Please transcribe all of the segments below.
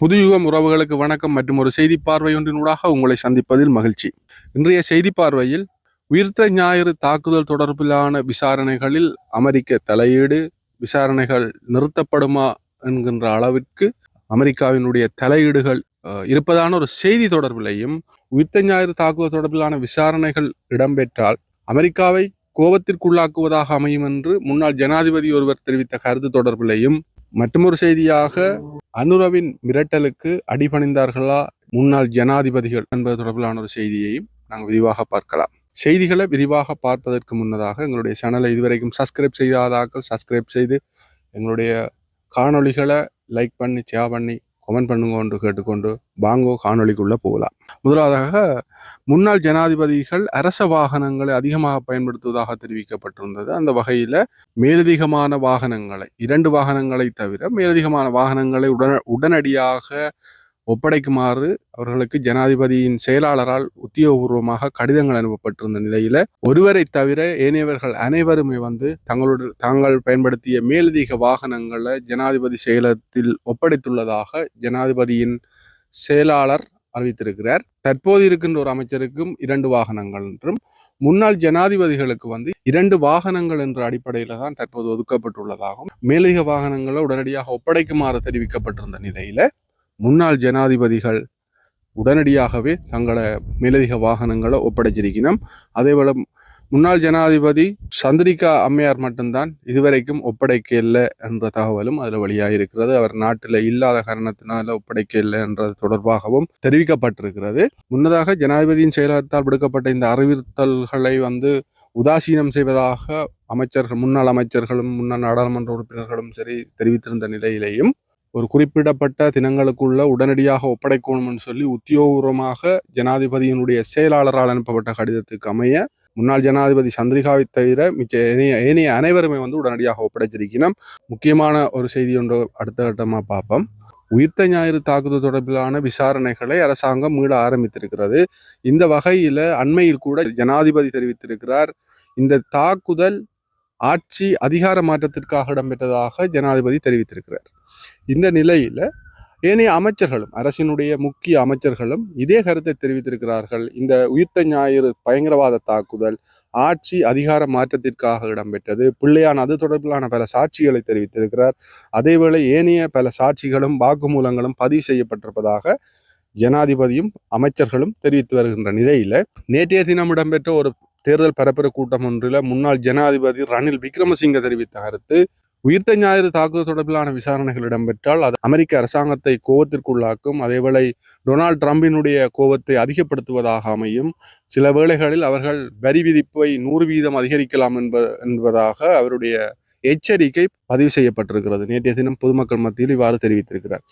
புதுயுகம் உறவுகளுக்கு வணக்கம் மற்றும் ஒரு செய்தி பார்வை ஒன்றினூடாக உங்களை சந்திப்பதில் மகிழ்ச்சி. இன்றைய செய்தி பார்வையில் உயிர்த்த ஞாயிறு தாக்குதல் தொடர்பிலான விசாரணைகளில் அமெரிக்க தலையீடு விசாரணைகள் நிறுத்தப்படுமா என்கின்ற அளவிற்கு அமெரிக்காவினுடைய தலையீடுகள் அஹ், இருப்பதான ஒரு செய்தி தொடர்பிலையும் உயிர்த்த ஞாயிறு தாக்குதல் தொடர்பிலான விசாரணைகள் இடம்பெற்றால் அமெரிக்காவை கோபத்திற்குள்ளாக்குவதாக அமையும் என்று முன்னாள் ஜனாதிபதி ஒருவர் தெரிவித்த கருத்து தொடர்பிலையும் மற்றொரு செய்தியாக அனுரவின் மிரட்டலுக்கு அடிபணிந்தார்களா? முன்னாள் ஜனாதிபதிகள் என்பது தொடர்பிலான ஒரு செய்தியையும் நாங்கள் விரிவாக பார்க்கலாம். செய்திகளை விரிவாக பார்ப்பதற்கு முன்னதாக எங்களுடைய சேனலை இதுவரைக்கும் சப்ஸ்கிரைப் செய்யாதாக்கள் சப்ஸ்கிரைப் செய்து எங்களுடைய காணொளிகளை லைக் பண்ணி ஷேர் பண்ணி கமெண்ட் பண்ணுங்க என்று கேட்டுக்கொண்டு வாங்கோ காணொலிக்குள்ளே போகலாம். முதலாவதாக முன்னாள் ஜனாதிபதிகள் அரச வாகனங்களை அதிகமாக பயன்படுத்துவதாக தெரிவிக்கப்பட்டிருந்தது. அந்த வகையில் மேலதிகமான வாகனங்களை இரண்டு வாகனங்களை தவிர மேலதிகமான வாகனங்களை உடன உடனடியாக ஒப்படைக்குமாறு அவர்களுக்கு ஜனாதிபதியின் செயலாளரால் உத்தியோகபூர்வமாக கடிதங்கள் அனுப்பப்பட்டிருந்த நிலையில ஒருவரை தவிர ஏனையவர்கள் அனைவருமே வந்து தங்களோட தாங்கள் பயன்படுத்திய மேலதிக வாகனங்களை ஜனாதிபதி செயலகத்தில் ஒப்படைத்துள்ளதாக ஜனாதிபதியின் செயலாளர் அறிவித்திருக்கிறார். தற்போது இருக்கின்ற ஒரு அமைச்சருக்கும் இரண்டு வாகனங்கள் என்றும் முன்னாள் ஜனாதிபதிகளுக்கு வந்து இரண்டு வாகனங்கள் என்ற அடிப்படையில தான் தற்போது ஒதுக்கப்பட்டுள்ளதாகவும் மேலதிக வாகனங்களை உடனடியாக ஒப்படைக்குமாறு தெரிவிக்கப்பட்டிருந்த நிலையில முன்னாள் ஜனாதிபதிகள் உடனடியாகவே தங்களை மேலதிக வாகனங்களை ஒப்படைச்சிருக்கணும் அதேபோல் முன்னாள் ஜனாதிபதி சந்திரிகா அம்மையார் மட்டும்தான் இதுவரைக்கும் ஒப்படைக்க இல்லை என்ற தகவலும் அதில் வெளியாக இருக்கிறது அவர் நாட்டில் இல்லாத காரணத்தினால ஒப்படைக்க இல்லை என்றது தொடர்பாகவும் தெரிவிக்கப்பட்டிருக்கிறது. முன்னதாக ஜனாதிபதியின் செயலகத்தால் விடுக்கப்பட்ட இந்த அறிவுறுத்தல்களை வந்து உதாசீனம் செய்வதாக அமைச்சர்கள் முன்னாள் அமைச்சர்களும் முன்னாள் நாடாளுமன்ற உறுப்பினர்களும் சரி தெரிவித்திருந்த நிலையிலேயும் ஒரு குறிப்பிடப்பட்ட தினங்களுக்குள்ள உடனடியாக ஒப்படைக்கணும்னு சொல்லி உத்தியோகபூர்வமாக ஜனாதிபதியினுடைய செயலாளரால் அனுப்பப்பட்ட கடிதத்துக்கு அமைய முன்னாள் ஜனாதிபதி சந்திரிகாவை தவிர மிச்ச ஏனைய ஏனைய அனைவருமே வந்து உடனடியாக ஒப்படைச்சிருக்கணும். முக்கியமான ஒரு செய்தி ஒன்று அடுத்த கட்டமாக பார்ப்போம். உயிர்த்த ஞாயிறு தாக்குதல் தொடர்பிலான விசாரணைகளை அரசாங்கம் மீள ஆரம்பித்திருக்கிறது. இந்த வகையில் அண்மையில் கூட ஜனாதிபதி தெரிவித்திருக்கிறார் இந்த தாக்குதல் ஆட்சி அதிகார மாற்றத்திற்காக இடம்பெற்றதாக ஜனாதிபதி தெரிவித்திருக்கிறார். இந்த நிலையில ஏனைய அமைச்சர்களும் அரசினுடைய முக்கிய அமைச்சர்களும் இதே கருத்தை தெரிவித்திருக்கிறார்கள். இந்த உயிர்த்த ஞாயிறு பயங்கரவாத தாக்குதல் ஆட்சி அதிகார மாற்றத்திற்காக இடம்பெற்றது. பிள்ளையான் அது தொடர்பிலான பல சாட்சிகளை தெரிவித்திருக்கிறார். அதேவேளை ஏனைய பல சாட்சிகளும் வாக்குமூலங்களும் பதிவு செய்யப்பட்டிருப்பதாக ஜனாதிபதியும் அமைச்சர்களும் தெரிவித்து வருகின்ற நிலையில நேற்றைய தினம் இடம்பெற்ற ஒரு தேர்தல் பரப்புரை கூட்டம் ஒன்றில் முன்னாள் ஜனாதிபதி ரணில் விக்ரமசிங்க தெரிவித்த கருத்து உயிர்த்த ஞாயிறு தாக்குதல் தொடர்பிலான விசாரணைகள் இடம்பெற்றால் அது அமெரிக்க அரசாங்கத்தை கோபத்திற்குள்ளாக்கும். அதேவேளை டொனால்ட் ட்ரம்பினுடைய கோபத்தை அதிகப்படுத்துவதாக அமையும். சில வேளைகளில் அவர்கள் வரி விதிப்பை நூறு வீதம் அதிகரிக்கலாம் என்ப என்பதாக அவருடைய எச்சரிக்கை பதிவு செய்யப்பட்டிருக்கிறது. நேற்றைய தினம் பொதுமக்கள் மத்தியில் இவ்வாறு தெரிவித்திருக்கிறார்.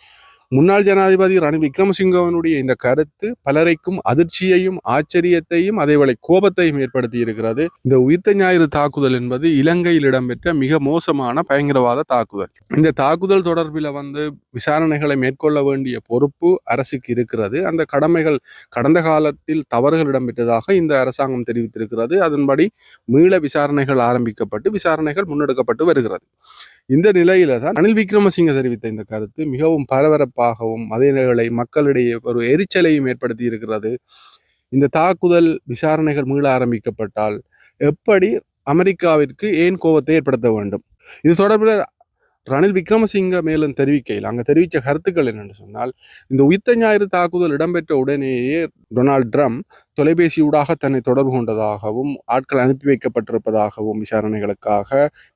முன்னாள் ஜனாதிபதி ரணில் விக்ரமசிங்கவனுடைய இந்த கருத்து பலரைக்கும் அதிர்ச்சியையும் ஆச்சரியத்தையும் அதேவேளை கோபத்தையும் ஏற்படுத்தி இருக்கிறது இந்த உயிர்த்த ஞாயிறு தாக்குதல் என்பது இலங்கையில் இடம்பெற்ற மிக மோசமான பயங்கரவாத தாக்குதல். இந்த தாக்குதல் தொடர்பில் வந்து விசாரணைகளை மேற்கொள்ள வேண்டிய பொறுப்பு அரசுக்கு இருக்கிறது. அந்த கடமைகள் கடந்த காலத்தில் தவறுகள் இடம்பெற்றதாக இந்த அரசாங்கம் தெரிவித்திருக்கிறது. அதன்படி மீள விசாரணைகள் ஆரம்பிக்கப்பட்டு விசாரணைகள் முன்னெடுக்கப்பட்டு வருகிறது. இந்த நிலையில தான் ரணில் விக்ரமசிங்க தெரிவித்த இந்த கருத்து மிகவும் பரபரப்பாகவும் அதே வேளை மக்களிடையே ஒரு எரிச்சலையும் ஏற்படுத்தி இருக்கிறது. இந்த தாக்குதல் விசாரணைகள் மீள ஆரம்பிக்கப்பட்டால் எப்படி அமெரிக்காவிற்கு ஏன் கோபத்தை ஏற்படுத்த வேண்டும்? இது தொடர்பில் ரணில் விக்ரமசிங்க மேலும் தெரிவிக்கையில் அங்கு தெரிவித்த கருத்துக்கள் என்னென்னு சொன்னால் இந்த உயிர்த்த ஞாயிறு தாக்குதல் இடம்பெற்ற உடனேயே டொனால்ட் ட்ரம்ப் தொலைபேசியூடாக தன்னை தொடர்பு கொண்டதாகவும் ஆட்கள் அனுப்பி வைக்கப்பட்டிருப்பதாகவும் விசாரணைகளுக்காக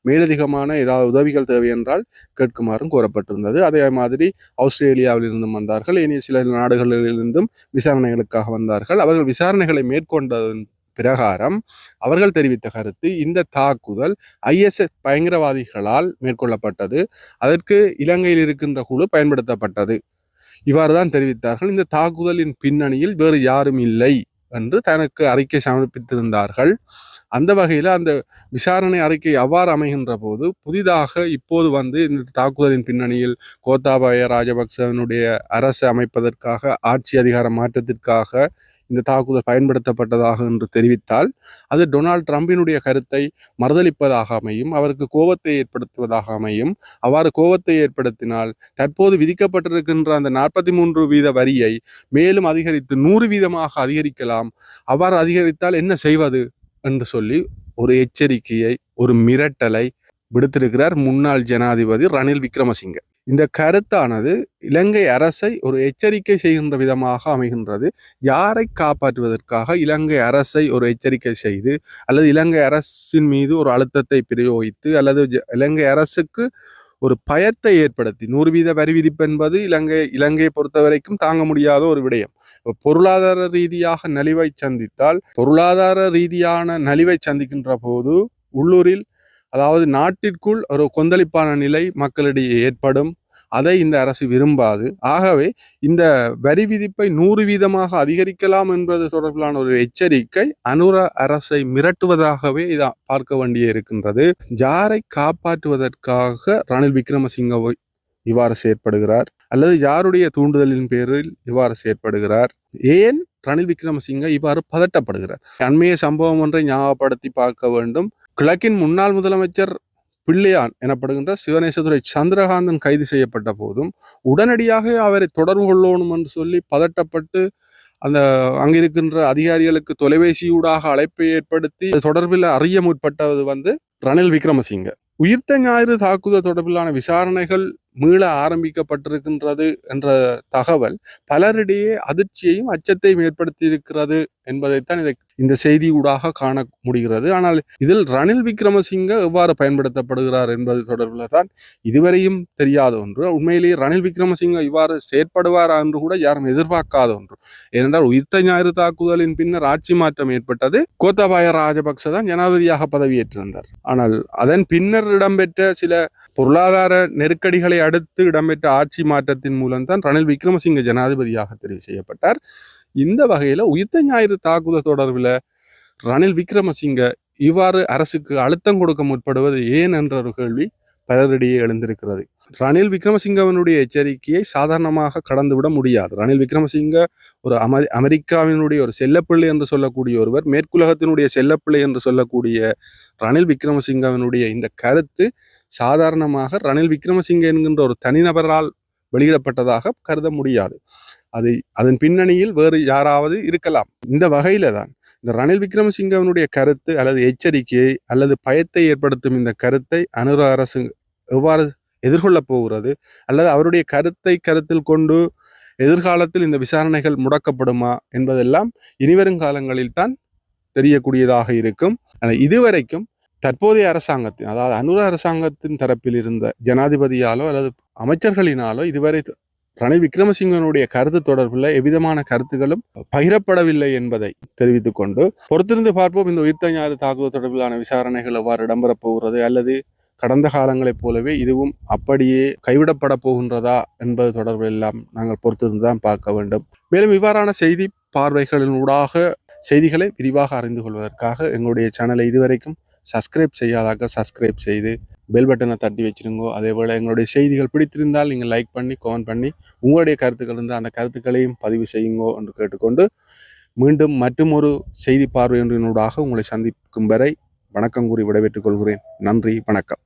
மேலதிகமான ஏதாவது உதவிகள் தேவை என்றால் கேட்குமாறும் கூறப்பட்டிருந்தது. அதே மாதிரி ஆஸ்திரேலியாவில் இருந்தும் வந்தார்கள். இனி சில நாடுகளிலிருந்தும் விசாரணைகளுக்காக வந்தார்கள். அவர்கள் விசாரணைகளை மேற்கொண்டதன் பிரகாரம் அவர்கள் தெரிவித்த கருத்து இந்த தாக்குதல் ஐஎஸ்எஸ் பயங்கரவாதிகளால் மேற்கொள்ளப்பட்டது. அதற்கு இலங்கையில் இருக்கின்ற குழு பயன்படுத்தப்பட்டது. இவ்வாறு தான் தெரிவித்தார்கள். இந்த தாக்குதலின் பின்னணியில் வேறு யாரும் இல்லை என்று தனக்கு அறிக்கை சமர்ப்பித்திருந்தார்கள். அந்த வகையில் அந்த விசாரணை அறிக்கை அவ்வாறு அமைகின்ற போது புதிதாக இப்போது வந்து இந்த தாக்குதலின் பின்னணியில் கோத்தாபாய ராஜபக்சவனுடைய அரசு அமைப்பதற்காக ஆட்சி அதிகார மாற்றத்திற்காக இந்த தாக்குதல் பயன்படுத்தப்பட்டதாக என்று தெரிவித்தால் அது டொனால்ட் ட்ரம்பினுடைய கருத்தை மறுதளிப்பதாக அமையும் அவருக்கு கோபத்தை ஏற்படுத்துவதாக அமையும். அவ்வாறு கோபத்தை ஏற்படுத்தினால் தற்போது விதிக்கப்பட்டிருக்கின்ற அந்த நாற்பத்தி மூன்று வீத வரியை மேலும் அதிகரித்து நூறு வீதமாக அதிகரிக்கலாம். அவ்வாறு அதிகரித்தால் என்ன செய்வது என்று சொல்லி ஒரு எச்சரிக்கையை ஒரு மிரட்டலை விடுத்திருக்கிறார் முன்னாள் ஜனாதிபதி ரணில் விக்ரமசிங்க. இந்த கருத்தானது இலங்கை அரசை ஒரு எச்சரிக்கை செய்கின்ற விதமாக அமைகின்றது. யாரை காப்பாற்றுவதற்காக இலங்கை அரசை ஒரு எச்சரிக்கை செய்து அல்லது இலங்கை அரசின் மீது ஒரு அழுத்தத்தை பிரயோகித்து அல்லது இலங்கை அரசுக்கு ஒரு பயத்தை ஏற்படுத்தி நூறு வீத வரி விதிப்பு என்பது இலங்கை இலங்கையை பொறுத்த வரைக்கும் தாங்க முடியாத ஒரு விடயம். பொருளாதார ரீதியாக நலிவை சந்தித்தால் பொருளாதார ரீதியான நலிவை சந்திக்கின்ற போது உள்ளூரில் அதாவது நாட்டிற்குள் ஒரு கொந்தளிப்பான நிலை மக்களிடையே ஏற்படும். அதை இந்த அரசு விரும்பாது. ஆகவே இந்த வரி விதிப்பை நூறு வீதமாக அதிகரிக்கலாம் என்பது தொடர்பிலான ஒரு எச்சரிக்கை அனுர அரசை மிரட்டுவதாகவே இதை பார்க்க வேண்டிய இருக்கின்றது. யாரை காப்பாற்றுவதற்காக ரணில் விக்ரமசிங்கவை இவ்வாறு செயற்படுகிறார்? அல்லது யாருடைய தூண்டுதலின் பேரில் இவ்வாறு செயற்படுகிறார்? ஏன் ரணில் விக்ரமசிங்க இவ்வாறு பதட்டப்படுகிறார்? அண்மைய சம்பவம் ஒன்றை ஞாபகப்படுத்தி பார்க்க வேண்டும். கிழக்கின் முன்னாள் முதலமைச்சர் பிள்ளையான் எனப்படுகின்ற சிவநேசதுரை சந்திரகாந்தன் கைது செய்யப்பட்ட போதும் உடனடியாக அவரை தொடர்பு கொள்ளணும் என்று சொல்லி பதட்டப்பட்டு அந்த அங்கிருக்கின்ற அதிகாரிகளுக்கு தொலைபேசியூடாக அழைப்பை ஏற்படுத்தி தொடர்பில் அறிய முற்பட்டது வந்து ரணில் விக்ரமசிங்க. உயிர்த்த ஞாயிறு தாக்குதல் தொடர்பிலான விசாரணைகள் மீள ஆரம்பிக்கப்பட்டிருக்கின்றது என்ற தகவல் பலரிடையே அதிர்ச்சியையும் அச்சத்தையும் ஏற்படுத்தியிருக்கிறது என்பதைத்தான் இதை இந்த செய்தி ஊடாக காண முடிகிறது. ஆனால் இதில் ரணில் விக்ரமசிங்க எவ்வாறு பயன்படுத்தப்படுகிறார் என்பது தொடர்பில் தான் இதுவரையும் தெரியாத ஒன்று. உண்மையிலேயே ரணில் விக்ரமசிங்க இவ்வாறு செயற்படுவாரா என்று கூட யாரும் எதிர்பார்க்காத ஒன்று. ஏனென்றால் உயிர்த்த ஞாயிறு தாக்குதலின் பின்னர் ஆட்சி மாற்றம் ஏற்பட்டது. கோத்தபாய ராஜபக்ச தான் ஜனாதிபதியாக பதவியேற்றிருந்தார். ஆனால் அதன் பின்னர் இடம்பெற்ற சில பொருளாதார நெருக்கடிகளை அடுத்து இடம்பெற்ற ஆட்சி மாற்றத்தின் மூலம்தான் ரணில் விக்ரமசிங்க ஜனாதிபதியாக தெரிவு செய்யப்பட்டார். இந்த வகையில் உயிர்த்த ஞாயிறு தாக்குதல் தொடர்பில் ரணில் விக்ரமசிங்க இவ்வாறு அரசுக்கு அழுத்தம் கொடுக்க முற்படுவது ஏன் என்ற ஒரு கேள்வி பலரிடையே எழுந்திருக்கிறது. ரணில் விக்ரமசிங்கவனுடைய எச்சரிக்கையை சாதாரணமாக கடந்துவிட முடியாது. ரணில் விக்ரமசிங்க ஒரு அமெரி அமெரிக்காவினுடைய ஒரு செல்லப்பிள்ளை என்று சொல்லக்கூடிய ஒருவர் மேற்குலகத்தினுடைய செல்லப்பிள்ளை என்று சொல்லக்கூடிய ரணில் விக்ரமசிங்கவனுடைய இந்த கருத்து சாதாரணமாக ரணில் விக்ரமசிங்க என்கின்ற ஒரு தனிநபரால் வெளியிடப்பட்டதாக கருத முடியாது. அது அதன் பின்னணியில் வேறு யாராவது இருக்கலாம். இந்த வகையில தான் இந்த ரணில் விக்ரமசிங்கவனுடைய கருத்து அல்லது எச்சரிக்கையை அல்லது பயத்தை ஏற்படுத்தும் இந்த கருத்தை அனுர அரசு எவ்வாறு எதிர்கொள்ளப் போகிறது? அல்லது அவருடைய கருத்தை கருத்தில் கொண்டு எதிர்காலத்தில் இந்த விசாரணைகள் முடக்கப்படுமா என்பதெல்லாம் இனிவரும் காலங்களில் தான் தெரியக்கூடியதாக இருக்கும். ஆனால் இதுவரைக்கும் தற்போதைய அரசாங்கத்தின் அதாவது அனுர அரசாங்கத்தின் தரப்பில் இருந்த ஜனாதிபதியாலோ அல்லது அமைச்சர்களினாலோ இதுவரை ரணில் விக்ரமசிங்கனுடைய கருத்து தொடர்பில் எவ்விதமான கருத்துகளும் பகிரப்படவில்லை என்பதை தெரிவித்துக் கொண்டு பொறுத்திருந்து பார்ப்போம். இந்த உயிர்த்த ஞாயிறு தாக்குதல் தொடர்பிலான விசாரணைகள் எவ்வாறு இடம்பெறப் போகிறது அல்லது கடந்த காலங்களைப் போலவே இதுவும் அப்படியே கைவிடப்பட போகின்றதா என்பது தொடர்பில் எல்லாம் நாங்கள் பொறுத்திருந்து தான் பார்க்க வேண்டும். மேலும் இவ்வாறான செய்தி பார்வைகளின் ஊடாக செய்திகளை விரிவாக அறிந்து கொள்வதற்காக எங்களுடைய சேனலை இதுவரைக்கும் சப்ஸ்கிரைப் செய்யாதாக்க சப்ஸ்கிரைப் செய்து பெல் பட்டனை தட்டி வச்சிருங்கோ. அதே போல் எங்களுடைய செய்திகள் பிடித்திருந்தால் நீங்கள் லைக் பண்ணி கமெண்ட் பண்ணி உங்களுடைய கருத்துக்கள் இருந்தால் அந்த கருத்துக்களையும் பதிவு செய்யுங்கோ என்று கேட்டுக்கொண்டு மீண்டும் மற்றும் ஒரு செய்தி பார்வை உங்களை சந்திக்கும் வரை வணக்கம் கூறி விடைபெற்றுக் கொள்கிறேன். நன்றி வணக்கம்.